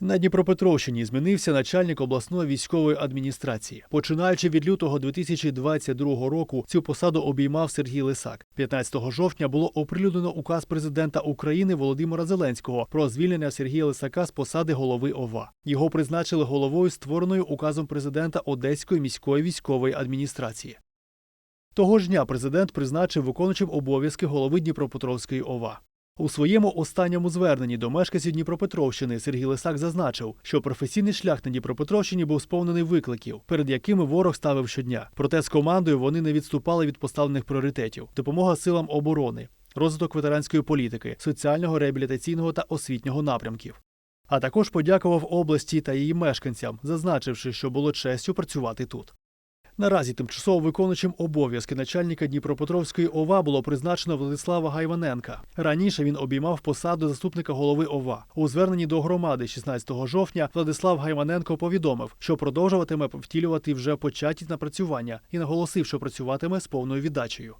На Дніпропетровщині змінився начальник обласної військової адміністрації. Починаючи від лютого 2022 року, цю посаду обіймав Сергій Лисак. 15 жовтня було оприлюднено указ президента України Володимира Зеленського про звільнення Сергія Лисака з посади голови ОВА. Його призначили головою створеною указом президента Одеської міської військової адміністрації. Того ж дня президент призначив виконуючим обов'язки голови Дніпропетровської ОВА. У своєму останньому зверненні до мешканців Дніпропетровщини Сергій Лисак зазначив, що професійний шлях на Дніпропетровщині був сповнений викликів, перед якими ворог ставив щодня. Проте з командою вони не відступали від поставлених пріоритетів: допомога силам оборони, розвиток ветеранської політики, соціального, реабілітаційного та освітнього напрямків. А також подякував області та її мешканцям, зазначивши, що було честю працювати тут. Наразі тимчасово виконуючим обов'язки начальника Дніпропетровської ОВА було призначено Владислава Гайваненка. Раніше він обіймав посаду заступника голови ОВА. У зверненні до громади 16 жовтня Владислав Гайваненко повідомив, що продовжуватиме втілювати вже початі напрацювання і наголосив, що працюватиме з повною віддачею.